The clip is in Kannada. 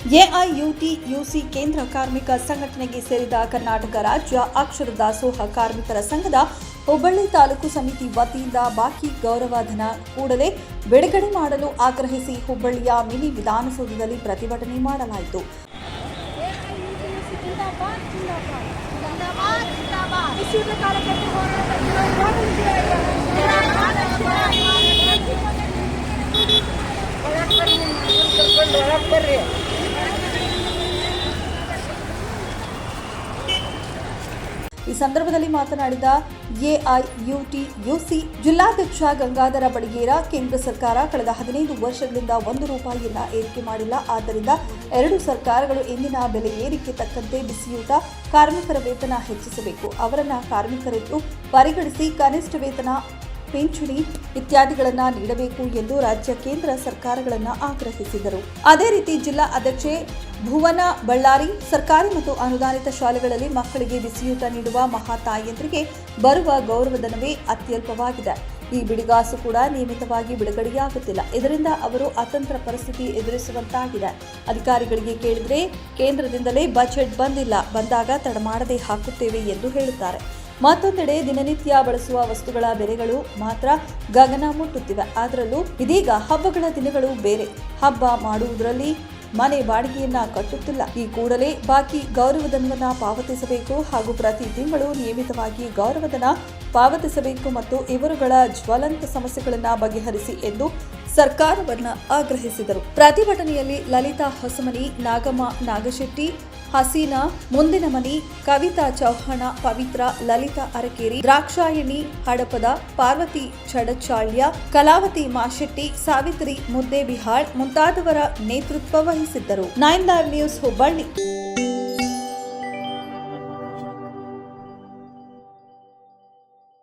ಎಐಯುಟಿಯುಸಿ ಕೇಂದ್ರ ಕಾರ್ಮಿಕ ಸಂಘಟನೆಗೆ ಸೇರಿದ ಕರ್ನಾಟಕ ರಾಜ್ಯ ಅಕ್ಷರ ದಾಸೋಹ ಕಾರ್ಮಿಕರ ಸಂಘದ ಹುಬ್ಬಳ್ಳಿ ತಾಲೂಕು ಸಮಿತಿ ವತಿಯಿಂದ ಬಾಕಿ ಗೌರವಧನ ಕೂಡಲೇ ಬಿಡುಗಡೆ ಮಾಡಲು ಆಗ್ರಹಿಸಿ ಹುಬ್ಬಳ್ಳಿಯ ಮಿನಿ ವಿಧಾನಸೌಧದಲ್ಲಿ ಪ್ರತಿಭಟನೆ ಮಾಡಲಾಯಿತು. ಜಿಂದಾಬಾದ್ ಈ ಸಂದರ್ಭದಲ್ಲಿ ಮಾತನಾಡಿದ ಎಐಯುಟಿಯುಸಿ ಜಿಲ್ಲಾಧ್ಯಕ್ಷ ಗಂಗಾಧರ ಬಡಿಗೇರ, ಕೇಂದ್ರ ಸರ್ಕಾರ ಕಳೆದ ಹದಿನೈದು ವರ್ಷಗಳಿಂದ ಒಂದು ರೂಪಾಯಿಯನ್ನ ಏರಿಕೆ ಮಾಡಿಲ್ಲ. ಆದ್ದರಿಂದ ಎರಡು ಸರ್ಕಾರಗಳು ಇಂದಿನ ಬೆಲೆ ಏರಿಕೆ ತಕ್ಕಂತೆ ಬಿಸಿಯೂಟ ಕಾರ್ಮಿಕರ ವೇತನ ಹೆಚ್ಚಿಸಬೇಕು. ಅವರನ್ನ ಕಾರ್ಮಿಕರೆಂದು ಪರಿಗಣಿಸಿ ಕನಿಷ್ಠ ವೇತನ, ಪಿಂಚಣಿ ಇತ್ಯಾದಿಗಳನ್ನು ನೀಡಬೇಕು ಎಂದು ರಾಜ್ಯ ಕೇಂದ್ರ ಸರ್ಕಾರಗಳನ್ನು ಆಗ್ರಹಿಸಿದರು. ಅದೇ ರೀತಿ ಜಿಲ್ಲಾ ಅಧ್ಯಕ್ಷೆ ಭುವನ, ಬಳ್ಳಾರಿ ಸರ್ಕಾರಿ ಮತ್ತು ಅನುದಾನಿತ ಶಾಲೆಗಳಲ್ಲಿ ಮಕ್ಕಳಿಗೆ ಬಿಸಿಯೂಟ ನೀಡುವ ಮಹಾತಾಯಂದ್ರಿಗೆ ಬರುವ ಗೌರವಧನವೇ ಅತ್ಯಲ್ಪವಾಗಿದೆ. ಈ ಬಿಡಿಗಾಸು ಕೂಡ ನಿಯಮಿತವಾಗಿ ಬಿಡುಗಡೆಯಾಗುತ್ತಿಲ್ಲ. ಇದರಿಂದ ಅವರು ಅತಂತ್ರ ಪರಿಸ್ಥಿತಿ ಎದುರಿಸುವಂತಾಗಿದೆ. ಅಧಿಕಾರಿಗಳಿಗೆ ಕೇಳಿದರೆ ಕೇಂದ್ರದಿಂದಲೇ ಬಜೆಟ್ ಬಂದಿಲ್ಲ. ಬಂದಾಗ ತಡಮಾಡದೆ ಹಾಕುತ್ತೇವೆ ಎಂದು ಹೇಳುತ್ತಾರೆ. ಮತ್ತೊಂದೆಡೆ ದಿನನಿತ್ಯ ಬಳಸುವ ವಸ್ತುಗಳ ಬೆಲೆಗಳು ಮಾತ್ರ ಗಗನ ಮುಟ್ಟುತ್ತಿವೆ. ಅದರಲ್ಲೂ ಇದೀಗ ಹಬ್ಬಗಳ ದಿನಗಳು ಬೇರೆ. ಹಬ್ಬ ಮಾಡುವುದರಲ್ಲಿ ಮನೆ ಬಾಡಿಗೆಯನ್ನ ಕಟ್ಟುತ್ತಿಲ್ಲ. ಈ ಕೂಡಲೇ ಬಾಕಿ ಗೌರವಧನವನ್ನ ಪಾವತಿಸಬೇಕು ಹಾಗೂ ಪ್ರತಿ ತಿಂಗಳು ನಿಯಮಿತವಾಗಿ ಗೌರವಧನ ಪಾವತಿಸಬೇಕು ಮತ್ತು ಇವರುಗಳ ಜ್ವಲಂತ ಸಮಸ್ಯೆಗಳನ್ನು ಬಗೆಹರಿಸಿ ಎಂದು ಸರ್ಕಾರವನ್ನ ಆಗ್ರಹಿಸಿದರು. ಪ್ರತಿಭಟನೆಯಲ್ಲಿ ಲಲಿತಾ ಹೊಸಮನಿ, ನಾಗಮ್ಮ, ನಾಗಶೆಟ್ಟಿ ಹಸೀನಾ, ಮುಂದಿನ ಮನಿ, ಕವಿತಾ ಚೌಹಾಣ, ಪವಿತ್ರ, ಲಲಿತಾ ಅರಕೇರಿ, ದ್ರಾಕ್ಷಾಯಣಿ, ಹಡಪದ, ಪಾರ್ವತಿ ಚಡಚಾಳ್ಯ ಕಲಾವತಿ ಮಾಶೆಟ್ಟಿ, ಸಾವಿತ್ರಿ ಮುದ್ದೇಬಿಹಾಳ್ ಮುಂತಾದವರ ನೇತೃತ್ವ ವಹಿಸಿದ್ದರು. Nine live news, Hubballi.